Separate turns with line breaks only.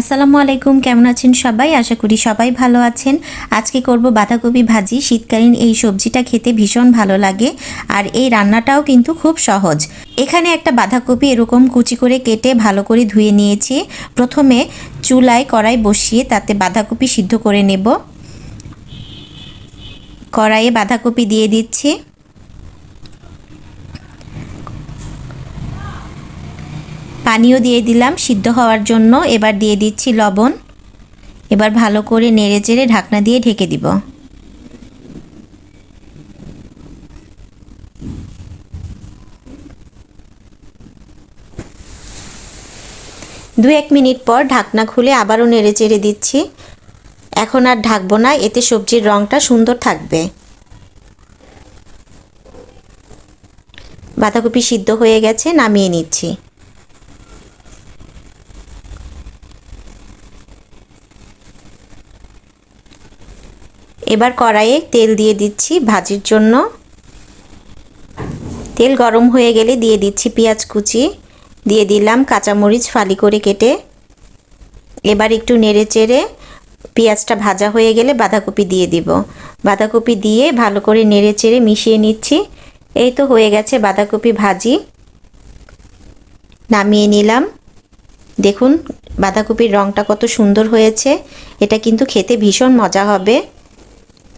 আসসালামু আলাইকুম, কেমন আছেন সবাই? আশা করি সবাই ভালো আছেন। আজকে করব বাঁধাকপি ভাজি। শীতকালীন এই সবজিটা খেতে ভীষণ ভালো লাগে আর এই রান্নাটাও কিন্তু খুব সহজ। এখানে একটা বাঁধাকপি এরকম কুচি করে কেটে ভালো করে ধুয়ে নিয়েছি। প্রথমে চুলায় কড়াই বসিয়ে তাতে বাঁধাকপি সিদ্ধ করে নেব। কড়াইয়ে বাঁধাকপি দিয়ে দিচ্ছি। পানিও দিয়ে দিলাম, সিদ্ধ হওয়ার জন্য। এবার দিয়ে দিচ্ছি লবণ। এবার ভালো করে নেড়ে চেড়ে ঢাকনা দিয়ে ঢেকে দিব। দু এক মিনিট পর ঢাকনা খুলে আবারও নেড়ে চেড়ে দিচ্ছি। এখন আর ঢাকবো না, এতে সবজির রঙটা সুন্দর থাকবে। বাঁধাকপি সিদ্ধ হয়ে গেছে, নামিয়ে নিচ্ছি। এবার কড়াইয়ে তেল দিয়ে দিচ্ছি ভাজির জন্য। তেল গরম হয়ে গেলে দিয়ে দিচ্ছি পেঁয়াজ কুচি। দিয়ে দিলাম কাঁচামরিচ ফালি করে কেটে। এবার একটু নেড়ে চেড়ে পেঁয়াজটা ভাজা হয়ে গেলে বাঁধাকপি দিয়ে দিব। বাঁধাকপি দিয়ে ভালো করে নেড়ে চেড়ে মিশিয়ে নিচ্ছি। এই তো হয়ে গেছে বাঁধাকপি ভাজি। নামিয়ে নিলাম। দেখুন বাঁধাকপির রঙটা কত সুন্দর হয়েছে। এটা কিন্তু খেতে ভীষণ মজা হবে।